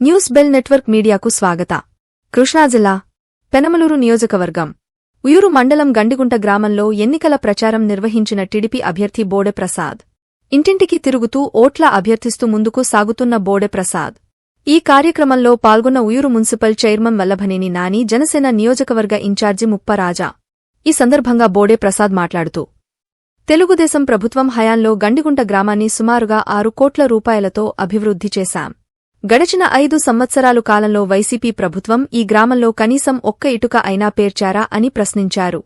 News bell network మీడియాకు స్వాగత. కృష్ణా జిల్లా పెనమలూరు నియోజకవర్గం ఉయూరు మండలం గండిగుంట గ్రామంలో ఎన్నికల ప్రచారం నిర్వహించిన టిడిపి అభ్యర్థి బోడె ప్రసాద్. ఇంటింటికి తిరుగుతూ ఓట్ల అభ్యర్థిస్తూ ముందుకు సాగుతున్న బోడె ప్రసాద్. ఈ కార్యక్రమంలో పాల్గొన్న ఉయూరు మున్సిపల్ చైర్మన్ వల్లభనేని నాని జనసేన నియోజకవర్గ ఇన్ఛార్జి ముప్పరాజా ఈ సందర్భంగా బోడే ప్రసాద్ మాట్లాడుతూ తెలుగుదేశం ప్రభుత్వం హయాంలో గండిగుంట గ్రామాన్ని సుమారుగా ఆరు కోట్ల రూపాయలతో అభివృద్ధి చేశాం. గడచిన ఐదు సంవత్సరాలు కాలంలో వైసీపీ ప్రభుత్వం ఈ గ్రామంలో కనీసం ఒక్క ఇటుక అయినా పేర్చారా అని ప్రశ్నించారు.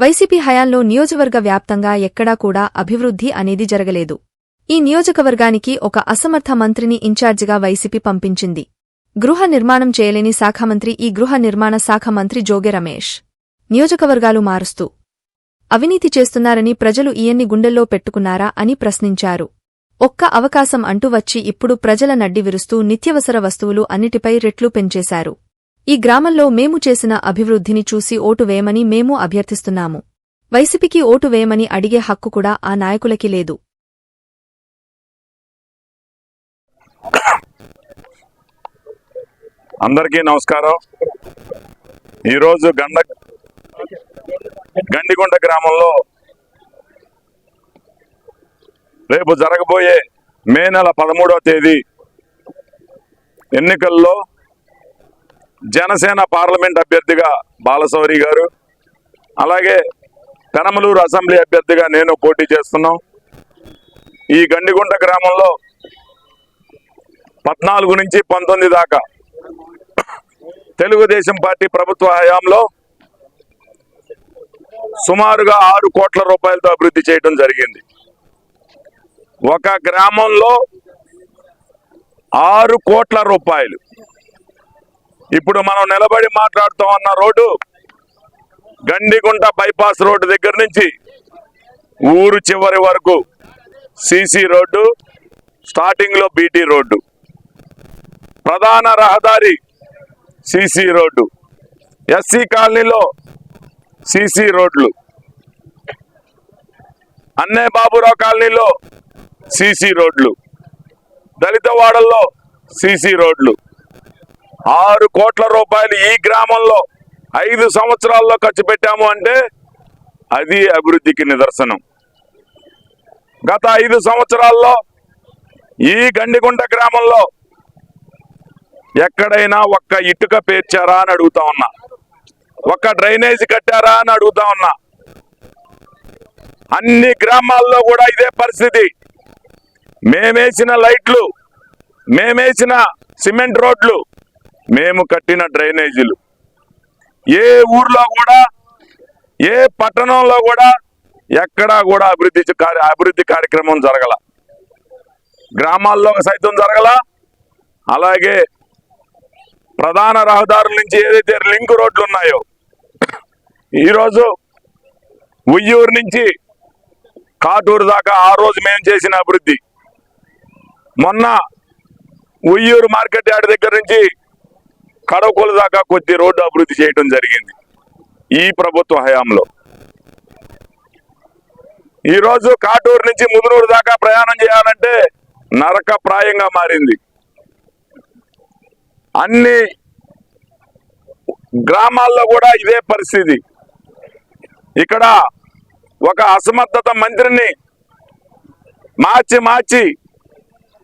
వైసీపీ హయాంలో నియోజకవర్గ వ్యాప్తంగా ఎక్కడా కూడా అభివృద్ధి అనేది జరగలేదు. ఈ నియోజకవర్గానికి ఒక అసమర్థ మంత్రిని ఇన్ఛార్జిగా వైసీపీ పంపించింది. గృహ నిర్మాణం చేయలేని శాఖమంత్రి ఈ గృహ నిర్మాణ శాఖ మంత్రి జోగె రమేష్. నియోజకవర్గాలు మారుస్తూ అవినీతి చేస్తున్నారని ప్రజలు ఈయన్ని గుండెల్లో పెట్టుకున్నారా అని ప్రశ్నించారు. ఒక్క అవకాశం అంటూ వచ్చి ఇప్పుడు ప్రజల నడ్డి విరుస్తూ నిత్యవసర వస్తువులు అన్నిటిపై రెట్లు పెంచేశారు. ఈ గ్రామంలో మేము చేసిన అభివృద్ధిని చూసి ఓటు వేయమని మేము అభ్యర్థిస్తున్నాము. వైసీపీకి ఓటు వేయమని అడిగే హక్కు కూడా ఆ నాయకులకి లేదు. అందరికీ నమస్కారం. ఈరోజు గండ గండిగుంట గ్రామంలో రేపు జరగబోయే మే నెల పదమూడవ తేదీ ఎన్నికల్లో జనసేన పార్లమెంట్ అభ్యర్థిగా బాలశౌరి గారు అలాగే పెనమలూరు అసెంబ్లీ అభ్యర్థిగా నేను పోటీ చేస్తున్నాం. ఈ గండిగుంట గ్రామంలో పద్నాలుగు నుంచి పంతొమ్మిది దాకా తెలుగుదేశం పార్టీ ప్రభుత్వ హయాంలో సుమారుగా ఆరు కోట్ల రూపాయలతో అభివృద్ధి చేయడం జరిగింది. ఒక గ్రామంలో ఆరు కోట్ల రూపాయలు. ఇప్పుడు మనం నిలబడి మాట్లాడుతూ ఉన్న రోడ్డు గండిగుంట బైపాస్ రోడ్డు దగ్గర నుంచి ఊరు చివరి వరకు సీసీ రోడ్డు స్టార్టింగ్లో బీటీ రోడ్డు. ప్రధాన రహదారి సీసీ రోడ్డు. ఎస్సీ కాలనీలో సీసీ రోడ్లు. అన్నే బాబురావు కాలనీలో సీసీ రోడ్లు. దళితవాడల్లో సీసీ రోడ్లు. ఆరు కోట్ల రూపాయలు ఈ గ్రామంలో ఐదు సంవత్సరాల్లో ఖర్చు పెట్టాము అంటే అది అభివృద్ధికి నిదర్శనం. గత ఐదు సంవత్సరాల్లో ఈ గండిగుంట గ్రామంలో ఎక్కడైనా ఒక్క ఇటుక పేర్చారా అని అడుగుతా ఉన్నా. ఒక్క డ్రైనేజ్ కట్టారా అని అడుగుతా ఉన్నా. అన్ని గ్రామాల్లో కూడా ఇదే పరిస్థితి. మేమేసిన లైట్లు మేమేసిన సిమెంట్ రోడ్లు మేము కట్టిన డ్రైనేజీలు. ఏ ఊర్లో కూడా ఏ పట్టణంలో కూడా ఎక్కడా కూడా అభివృద్ధి కార్య- అభివృద్ధి కార్యక్రమం జరగల. గ్రామాల్లో సైతం జరగల. అలాగే ప్రధాన రహదారుల నుంచి ఏదైతే లింక్ రోడ్లు ఉన్నాయో ఈరోజు ఉయ్యూరు నుంచి కాటూరు దాకా ఆ రోజు మేము చేసిన అభివృద్ధి. మొన్న ఉయ్యూరు మార్కెట్ యార్డ్ దగ్గర నుంచి కడవకోలు దాకా కొద్ది రోడ్డు అభివృద్ధి చేయడం జరిగింది ఈ ప్రభుత్వ హయాంలో. ఈరోజు కాటూరు నుంచి ముదునూరు దాకా ప్రయాణం చేయాలంటే నరక ప్రాయంగా మారింది. అన్ని గ్రామాల్లో కూడా ఇదే పరిస్థితి. ఇక్కడ ఒక అసమర్థత మంత్రిని మార్చి మార్చి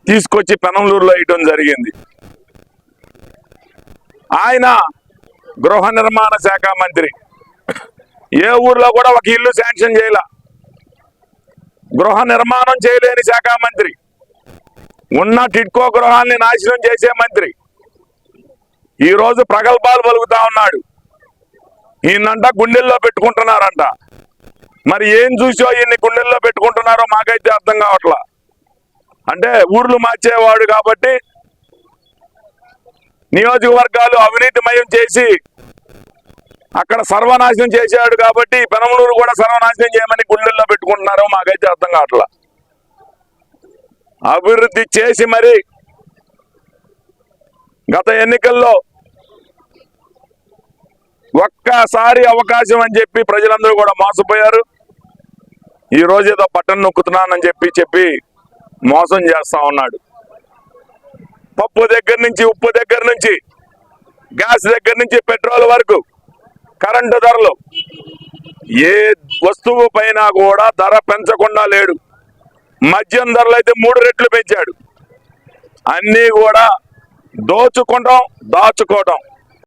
తీసుకొచ్చి పెనంలూరులో వేయడం జరిగింది. ఆయన గృహ నిర్మాణ శాఖ మంత్రి. ఏ ఊర్లో కూడా ఒక ఇల్లు శాంక్షన్ చేయాల. గృహ నిర్మాణం చేయలేని శాఖ మంత్రి. ఉన్న టిట్కో గృహాల్ని నాశనం చేసే మంత్రి. ఈరోజు ప్రగల్భాలు పలుకుతా ఉన్నాడు. ఈయనంట గుండెల్లో పెట్టుకుంటున్నారంట. మరి ఏం చూసో ఈయన్ని గుండెల్లో పెట్టుకుంటున్నారో మాకైతే అర్థం కావట్లా. అంటే ఊర్లు మార్చేవాడు కాబట్టి నియోజకవర్గాలు అవినీతిమయం చేసి అక్కడ సర్వనాశనం చేశాడు కాబట్టి పెనమలూరు కూడా సర్వనాశనం చేయమని గుండెల్లో పెట్టుకుంటున్నారో మాకైతే అర్థం కావట్లా. అభివృద్ధి చేసి మరి గత ఎన్నికల్లో ఒక్కసారి అవకాశం అని చెప్పి ప్రజలందరూ కూడా మోసపోయారు. ఈ రోజు ఏదో బటన్ నొక్కుతున్నానని చెప్పి చెప్పి మోసం చేస్తా ఉన్నాడు. పప్పు దగ్గర నుంచి ఉప్పు దగ్గర నుంచి గ్యాస్ దగ్గర నుంచి పెట్రోల్ వరకు కరెంటు ధరలు. ఏ వస్తువు పైన కూడా ధర పెంచకుండా లేడు. మద్యం ధరలు అయితే మూడు రెట్లు పెంచాడు. అన్నీ కూడా దోచుకుంటాం దాచుకోవటం.